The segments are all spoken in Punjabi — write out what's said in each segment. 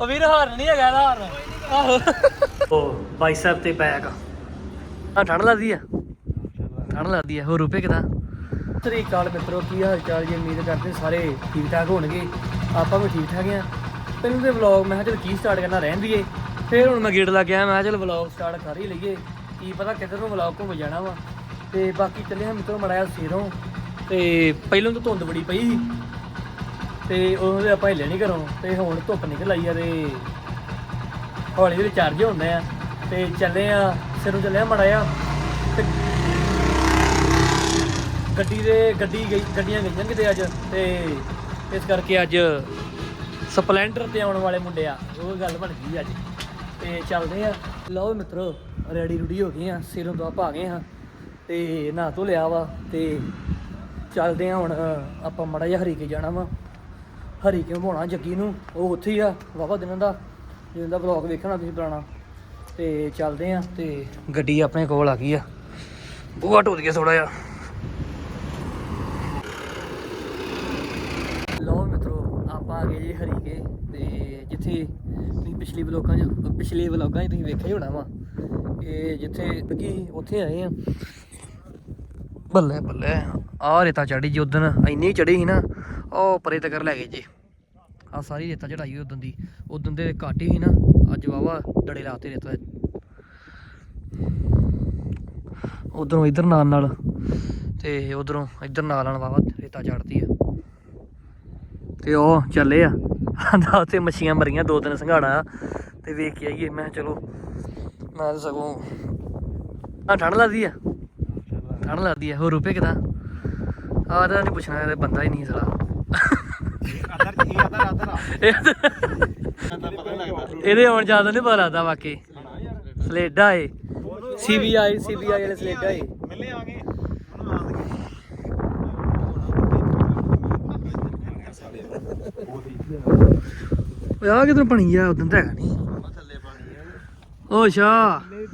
ਉਹ ਵੀਰ ਹਾਰਨ ਨਹੀਂ ਹੈਗਾ ਇਹਦਾ ਹਾਰਨ। ਆਹੋ। ਉਹ ਬਾਈਸੈਪ ਤੇ ਬੈਗ ਆ। ਠੰਡ ਲੱਗਦੀ ਆ। ਠੰਡ ਲੱਗਦੀ ਆ। ਹੋਰ ਰੁਪਏ ਕਿਦਾਂ? ਸ੍ਰੀ ਅਕਾਲ ਮਿੱਤਰੋ ਕੀ ਹਾਲ ਚਾਲ ਜੀ? ਉਮੀਦ ਕਰਦੇ ਸਾਰੇ ਠੀਕ ਠਾਕ ਹੋਣਗੇ। ਆਪਾਂ ਵੀ ਠੀਕ ਠਾਕ ਆ। ਪਹਿਲਾਂ ਤੇ ਵਲੌਗ ਮੈਂ ਚਲ ਕੀ ਸਟਾਰਟ ਕਰਨਾ ਰਹਿਣ ਦੀਏ। ਫਿਰ ਹੁਣ ਮੈਂ ਗੇਟ ਲੱਗ ਗਿਆ ਮੈਂ ਕਿਹਾ ਚਲ ਵਲੌਗ ਸਟਾਰਟ ਕਰ ਹੀ ਲਈਏ। ਕੀ ਪਤਾ ਕਿੱਧਰ ਨੂੰ ਵਲੌਗ ਘੁੰਮ ਜਾਣਾ ਵਾ। ਤੇ ਬਾਕੀ ਚੱਲੇ ਹਾਂ ਮਿੱਤਰੋ ਮੜਾਇਆ ਸਿਰੋਂ ਤੇ ਪਹਿਲਾਂ ਤਾਂ ਧੁੰਦ ਬੜੀ ਪਈ ਸੀ। ਤੇ ਉਦੋਂ ਦੇ ਆਪਾਂ ਹਿੱਲੇ ਨਹੀਂ ਘਰੋਂ, ਤੇ ਹੁਣ ਧੁੱਪ ਨਿਕਲ ਆਈ ਆ ਤੇ ਹੌਲੀ ਹੌਲੀ ਚਾਰਜ ਹੁੰਦੇ ਆ, ਤੇ ਚੱਲੇ ਆ, ਸਿਰੋਂ ਚੱਲੇ ਆ ਮੜਾਇਆ ਤੇ ਗੱਡੀ ਦੇ, ਗੱਡੀ ਗਈ, ਗੱਡੀਆਂ ਗਈਆਂ ਕਿਤੇ ਅੱਜ, ਤੇ ਇਸ ਕਰਕੇ ਅੱਜ ਸਪਲੈਂਡਰ ਤੇ ਆਉਣ ਵਾਲੇ ਮੁੰਡੇ ਆ, ਉਹ ਗੱਲ ਬਣ ਗਈ ਅੱਜ, ਤੇ ਚੱਲਦੇ ਆ। ਲਓ ਮਿੱਤਰੋ, ਰੈਡੀ ਰੂਡੀ ਹੋ ਗਏ ਆ, ਸਿਰੋਂ ਤੋਂ ਆਪਾਂ ਆ ਗਏ ਆ, ਤੇ ਨਹਾ ਧੋ ਲਿਆ ਵਾ, ਤੇ ਚੱਲਦੇ ਆ ਹੁਣ, ਆਪਾਂ ਮੜਾ ਜਿਹਾ ਹਰੀ ਕੇ ਜਾਣਾ ਵਾ। ਹਰੀ ਕਿਉਂ ਘੁਮਾਉਣਾ ਜੱਗੀ ਨੂੰ? ਉਹ ਉੱਥੇ ਹੀ ਆ ਵਾਵਾ ਦਿਨਾਂ ਦਾ। ਜਿਵੇਂ ਦਾ ਵਲੌਗ ਵੇਖਣਾ ਤੁਸੀਂ ਪੁਰਾਣਾ। ਤੇ ਚੱਲਦੇ ਆ ਤੇ ਗੱਡੀ ਆਪਣੇ ਕੋਲ ਆ ਗਈ ਆ। ਬੂਹਾ ਢੋਦ ਗਿਆ ਥੋੜਾ ਜਿਹਾ। ਲਓ ਮਿੱਤਰੋ, ਆਪਾਂ ਆ ਗਏ ਜੀ ਹਰੀਕੇ। ਤੇ ਜਿੱਥੇ ਤੁਸੀਂ ਪਿਛਲੀ ਵਲੋਗਾਂ 'ਚ, ਪਿਛਲੇ ਵਲੋਗਾਂ 'ਚ ਤੁਸੀਂ ਵੇਖਿਆ ਹੀ ਹੋਣਾ ਵਾ। ਇਹ ਜਿੱਥੇ ਲੱਗੀ ਉੱਥੇ ਆਏ ਆ। ਬੱਲੇ ਬੱਲੇ। ਆਹ ਰੇਤਾ ਚੜੀ ਜੀ ਉਦਣ, ਇੰਨੀ ਚੜੀ ਸੀ ਨਾ ਉਹ ਪਰੇ ਤੱਕ ਲੈ ਗਏ ਜੀ। ਆ ਸਾਰੀ ਰੇਤਾ ਚੜਾਈ ਉਦੋਂ ਦੀ ਉਦੋਂ ਦੇ ਘੱਟ ਹੀ ਸੀ ਨਾ, ਅੱਜ ਵਾਵਾ ਡੜੇ ਲਾਤੇ ਰੇਤਾ। ਉਧਰੋਂ ਇਧਰ ਨਾਲ ਨਾਲ, ਤੇ ਉਧਰੋਂ ਇਧਰ ਨਾਲ ਨਾਲ ਵਾਵਾ ਰੇਤਾ ਚੜਦੀ ਆ। ਤੇ ਉਹ ਚੱਲੇ ਆ, ਆਂਦਾ ਉੱਥੇ ਮੱਛੀਆਂ ਮਰੀਆਂ ਦੋ ਤਿੰਨ ਸੰਘਾੜਾ ਤੇ ਵੇਖ ਕੇ ਆਈਏ, ਮੈਂ ਕਿਹਾ ਚਲੋ, ਮੈਂ ਤਾਂ ਸਗੋਂ ਆ ਠੰਡ ਲੱਗਦੀ ਆ। ਠੰਡ ਲੱਗਦੀ ਆ, ਹੋਰ ਰੁਪਏ ਕਿਦਾਂ? ਆ ਤਾਂ ਨਹੀਂ ਪੁੱਛਣਾ ਇਹ ਬੰਦਾ ਹੀ ਨਹੀਂ ਸਾਲਾ। ਇਹਦੇ ਆਉਣ ਜ਼ਿਆਦਾ ਨਹੀਂ ਪਤਾ ਲੱਗਦਾ ਵਾਕਈ ਸਲੇਡਾ ਏ। ਸੀਬੀਆਈ ਸੀਬੀਆਈ ਵਾਲੇ ਸਲੇਡਾ ਏ। ਮਿਲੇ ਆ ਗਏ। ਓਏ ਆ ਕਿਧਰ ਬਣੀ ਆ? ਉਦੋਂ ਤਾਂ ਹੈਗਾ ਨਹੀਂ ਥੱਲੇ ਪਾਣੀ ਹੈ ਓ ਅੱਛਾ।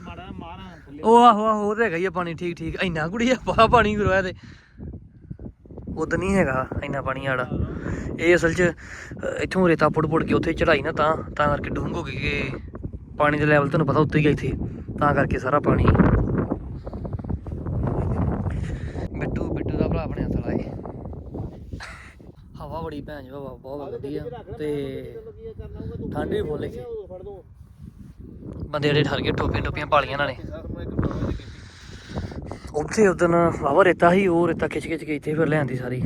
ਮਾੜਾ ਮਾਰਾਂ ਥੱਲੇ। ਉਹ ਆਹੋ ਆਹੋ ਉਹ ਤਾਂ ਹੈਗਾ ਹੀ ਆ ਪਾਣੀ ਠੀਕ ਠੀਕ। ਇੰਨਾ ਕੁੜੀ ਆ ਪਾਣੀ ਗੁਰੂਆ ਤੇ ਉਦੋਂ ਨਹੀਂ ਹੈਗਾ ਇੰਨਾ ਪਾਣੀ ਆੜਾ ਇਹ ਅਸਲ 'ਚ ਇੱਥੋਂ ਰੇਤਾ ਪੁੱਟ ਪੁੱਟ ਕੇ ਉੱਥੇ ਚੜਾਈ ਨਾ ਤਾਂ ਤਾਂ ਕਰਕੇ ਡੂੰਘ ਹੋ ਗਈ ਕਿ ਪਾਣੀ ਦਾ ਲੈਵਲ ਤੁਹਾਨੂੰ ਪਤਾ ਉੱਤੇ ਹੀ ਆ ਇੱਥੇ। ਤਾਂ ਕਰਕੇ ਸਾਰਾ ਪਾਣੀ। ਬਿੱਟੂ ਬਿੱਟੂ ਦਾ ਭਰਾ ਬਣਿਆ ਸਾਲਾ ਇਹ। ਹਵਾ ਬੜੀ ਭੈਣ ਜੋ ਹਵਾ ਬਹੁਤ ਵਧੀਆ। ਤੇ ਠੰਡ ਵੀ ਫੁੱਲ ਬੰਦੇ ਜਿਹੜੇ ਠਰ ਗਏ ਟੋਪੀਆਂ ਟੋਪੀਆਂ ਪਾਲੀਆਂ ਨਾਲੇ ਉੱਥੇ ਉਦੋਂ ਵਾਵਾ ਰੇਤਾ ਸੀ ਉਹ ਰੇਤਾ ਖਿੱਚ ਖਿੱਚ ਕੇ ਇੱਥੇ ਫਿਰ ਲਿਆਂਦੀ ਸਾਰੀ।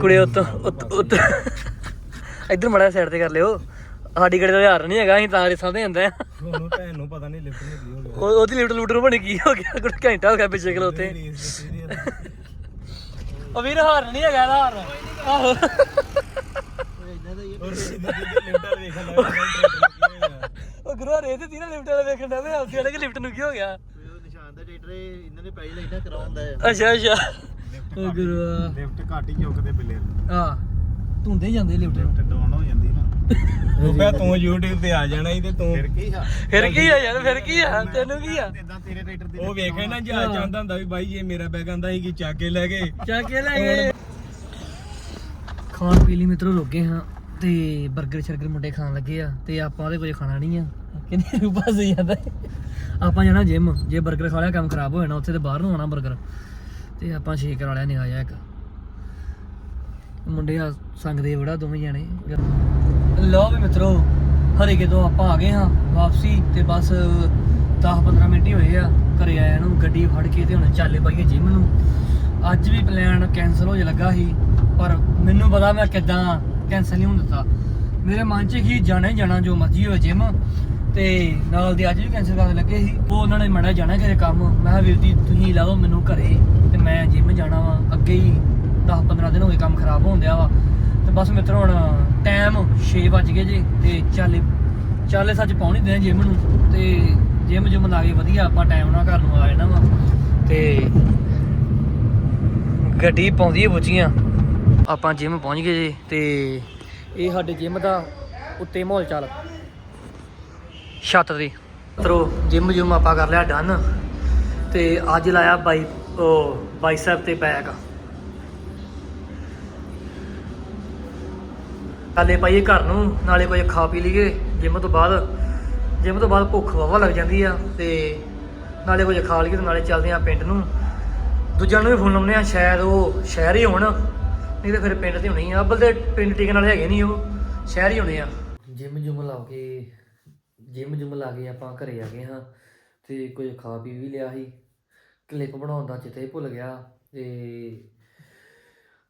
ਕੁੜੇ ਉੱਤ ਉੱਤ ਉੱਤ। ਇੱਧਰ ਮੜਾ ਸਾਈਡ ਤੇ ਕਰ ਲਿਓ। ਸਾਡੀ ਗੱਡੀ ਦਾ ਹਜ਼ਾਰ ਨਹੀਂ ਹੈਗਾ ਅਸੀਂ ਤਾਂ ਰੇਸਾਂ ਤੇ ਜਾਂਦੇ ਆ। ਉਹਨੂੰ ਭੈਣ ਨੂੰ ਪਤਾ ਨਹੀਂ ਲਿਫਟ ਨਹੀਂ ਹੋ ਉਹ- ਉਹਦੀ ਲਿਫਟ ਲੂਟਰ ਬਣੀ ਕੀ ਹੋ ਗਿਆ ਕੁੜ ਘੰਟਾ ਹੋ ਗਿਆ ਪਿੱਛੇ ਖਲੋਤੇ। ਉਹ ਵੀਰ ਹਾਰ ਨਹੀਂ ਹੈਗਾ ਇਹਦਾ ਹਾਰ। ਆਹੋ। ਲਿਫਟ ਵਾਲੇ ਵੇਖਣ ਲੱਗਾ ਉਹ ਗੁਰੂ ਰੇ ਤੇ ਤੀਨਾ ਲਿਫਟ ਵਾਲਾ ਵੇਖਣ ਦਾ ਵੇ ਆਪਦੇ ਵਾਲੇ ਕਿ ਲਿਫਟ ਨੂੰ ਕੀ ਹੋ ਗਿਆ? ਨਿਸ਼ਾਨ ਦਾ ਟਰੈਕਟਰ ਇਹਨਾਂ ਨੇ ਪਹਿਲਾਂ ਇਹਨਾਂ ਕਰਾਉਂਦਾ ਹੈ। ਅੱਛਾ ਅੱਛਾ। ਉਹ ਗੁਰੂ ਲਿਫਟ ਘੱਟ ਹੀ ਚੁੱਕਦੇ ਬਿੱਲੇ ਆ ਧੁੰਦੇ ਜਾਂਦੇ ਲਿਫਟ ਨੂੰ। ਲਿਫਟ ਡਾਊਨ ਹੋ ਜਾਂਦੀ ਨਾ। ਉਹ ਪਿਆ ਤੂੰ YouTube ਤੇ ਆ ਜਾਣਾ ਸੀ ਤੇ ਤੂੰ ਫਿਰ ਕੀ ਆ? ਫਿਰ ਕੀ ਆ ਯਾਰ ਫਿਰ ਕੀ ਆ? ਤੈਨੂੰ ਕੀ ਆ? ਇਦਾਂ ਤੇਰੇ ਟਰੈਕਟਰ ਦੇ ਉਹ ਵੇਖੇ ਨਾ ਜਹਾਜ਼ ਚਾਹੁੰਦਾ ਹੁੰਦਾ ਵੀ ਬਾਈ ਇਹ ਮੇਰਾ ਬੈਗ ਆਂਦਾ ਸੀ ਕਿ ਚੱਕ ਕੇ ਲੈ ਗਏ। ਚੱਕ ਕੇ ਲੈ ਗਏ। ਖਾਣ ਪੀ ਲਈ ਮਿੱਤਰੋ ਰੁਕੇ ਹਾਂ ਤੇ 버ਗਰ ਸ਼ਰਗਰ ਮੁੰਡੇ ਖਾਣ ਲੱਗੇ ਆ ਤੇ ਆਪਾਂ ਉਹਦੇ ਕੁਝ ਖਾਣਾ ਨਹੀਂ ਆ। ਕਿੰਨੇ ਰੂਪਾ ਸਹੀ ਜਾਂਦਾ ਆਪਾਂ ਜਾਣਾ ਜਿਮ ਜੇ 버ਗਰ ਖਾ ਲਿਆ, ਕੰਮ ਖਰਾਬ ਹੋ ਜਾਣਾ, ਉੱਥੇ ਤੇ ਬਾਹਰ ਨੂੰ ਆਉਣਾ 버ਗਰ ਤੇ ਆਪਾਂ ਛੇਕ ਕਰਾ ਲਿਆ ਨਿਗਾਹ ਇੱਕ। ਮੁੰਡੇ ਆ ਸੰਗਦੇ ਬੜਾ ਦੋਵੇਂ ਜਾਣੇ। ਲਓ ਵੀ ਮਿੱਤਰੋ, ਹਰੇ ਕੇ ਤੋਂ ਆਪਾਂ ਆ ਗਏ ਹਾਂ ਵਾਪਸੀ ਤੇ ਬਸ 10-15 ਮਿੰਟ ਹੀ ਹੋਏ ਆ। ਘਰੇ ਆਇਆ ਨੂੰ, ਗੱਡੀ ਫੜ ਕੇ ਤੇ ਹੁਣ ਚੱਲੇ ਪਾਈਏ ਜਿਮ ਨੂੰ। ਅੱਜ ਵੀ ਪਲਾਨ ਕੈਨਸਲ ਹੋ ਜਾ ਲੱਗਾ ਸੀ, ਪਰ ਮੈਨੂੰ ਪਤਾ ਮੈਂ ਕਿੱਦਾਂ ਕੈਨਸਲ ਨਹੀਂ ਹੋਣ ਦਿੱਤਾ। ਮੇਰੇ ਮਨ 'ਚ ਹੀ ਜਾਣਾ ਹੀ ਜਾਣਾ, ਜੋ ਮਰਜ਼ੀ ਹੋਵੇ ਜਿਮ ਤੇ ਨਾਲ ਦੀ ਅੱਜ ਵੀ ਕੈਂਸਲ ਕਰਨ ਲੱਗੇ ਸੀ। ਉਹ ਉਹਨਾਂ ਨੇ ਮੜਾ ਜਾਣਾ ਘਰੇ ਕੰਮ। ਮੈਂ ਕਿਹਾ, ਵੀਰ ਜੀ, ਤੁਸੀਂ ਲਾ ਲਓ ਮੈਨੂੰ ਘਰੇ। ਤੇ ਮੈਂ ਜਿਮ ਜਾਣਾ ਵਾ। ਅੱਗੇ ਹੀ 10-15 ਦਿਨ ਹੋ ਗਏ ਕੰਮ ਖਰਾਬ ਹੋਣ ਦਿਆ ਵਾ। ਤੇ ਬਸ ਮਿੱਤਰ, ਹੁਣ ਟਾਈਮ 6 ਵੱਜ ਗਏ ਜੇ ਤੇ ਚਾਲੇ ਚਾਲੇ ਸੱਚ ਪਹੁੰਚ ਦੇ ਜਿਮ ਨੂੰ। ਤੇ ਜਿਮ ਜਿਮ ਲਾ ਕੇ ਵਧੀਆ, ਆਪਾਂ ਟਾਈਮ ਨਾਲ ਘਰ ਨੂੰ ਆ ਜਾਣਾ ਵਾ। ਤੇ ਗੱਡੀ ਪਾਉਂਦੀ ਹੈ ਬੁੱਚੀਆਂ ਆਪਾਂ ਜਿਮ ਪਹੁੰਚ ਗਏ ਜੇ ਤੇ ਇਹ ਸਾਡੇ ਜਿਮ ਦਾ ਉੱਤੇ ਮਾਹੌਲ ਚਾਲ। ਛੱਤ ਦੀ। ਤਰੋ ਜਿਮ ਜੁਮ ਆਪਾਂ ਕਰ ਲਿਆ ਡਨ ਤੇ ਅੱਜ ਲਾਇਆ ਬਾਈ, ਉਹ ਬਾਈਸੈਪ ਤੇ ਬੈਕ ਚੱਲੇ ਪਾਈਏ ਘਰ ਨੂੰ, ਨਾਲੇ ਕੁਝ ਖਾ ਪੀ ਲਈਏ, ਜਿਮ ਤੋਂ ਬਾਅਦ। ਜਿਮ ਤੋਂ ਬਾਅਦ ਭੁੱਖ ਵਾਵਾ ਲੱਗ ਜਾਂਦੀ ਆ, ਤੇ ਨਾਲੇ ਕੁਝ ਖਾ ਲਈਏ ਤੇ ਨਾਲੇ ਚੱਲਦੇ ਆ ਪਿੰਡ ਨੂੰ। ਦੂਜਿਆਂ ਨੂੰ ਵੀ ਫੋਨ ਲਾਉਂਦੇ ਆ, ਸ਼ਾਇਦ ਉਹ ਸ਼ਹਿਰ ਹੀ ਹੋਣ, ਨਹੀਂ ਤਾਂ ਫਿਰ ਪਿੰਡ ਤੇ ਹੋਣੀ ਆ। ਅੱਬਲ ਦੇ ਪਿੰਡ ਟਿਕਣ ਵਾਲੇ ਹੈਗੇ ਨਹੀਂ ਉਹ, ਸ਼ਹਿਰ ਹੀ ਹੋਣੇ ਆ। ਜਿਮ ਜੁਮ ਲਾ ਕੇ ਜਿਮ ਜੁਮ ਲਾ ਕੇ ਆਪਾਂ ਘਰੇ ਆ ਗਏ ਹਾਂ ਤੇ ਕੁਝ ਖਾ ਪੀ ਵੀ ਲਿਆ ਸੀ। ਕਲਿੱਪ ਬਣਾਉਣ ਦਾ ਚਿੱਤੇ ਭੁੱਲ ਗਿਆ ਤੇ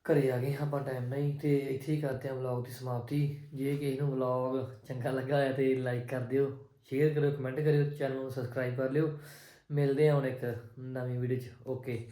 ਘਰੇ ਆ ਗਏ ਹਾਂ ਆਪਾਂ ਟਾਈਮ ਨਹੀਂ ਤੇ ਇੱਥੇ ਹੀ ਕਰਦੇ ਹਾਂ ਵਲੌਗ ਦੀ ਸਮਾਪਤੀ। ਜੇ ਕਿਸੇ ਨੂੰ ਵਲੌਗ ਚੰਗਾ ਲੱਗਾ ਹੋਇਆ ਤੇ ਲਾਈਕ ਕਰ ਦਿਓ ਸ਼ੇਅਰ ਕਰਿਓ ਕਮੈਂਟ ਕਰਿਓ ਚੈਨਲ ਨੂੰ ਸਬਸਕ੍ਰਾਈਬ ਕਰ ਲਿਓ। ਮਿਲਦੇ ਹਾਂ ਹੁਣ ਇੱਕ ਨਵੀਂ ਵੀਡੀਓ 'ਚ। ਓਕੇ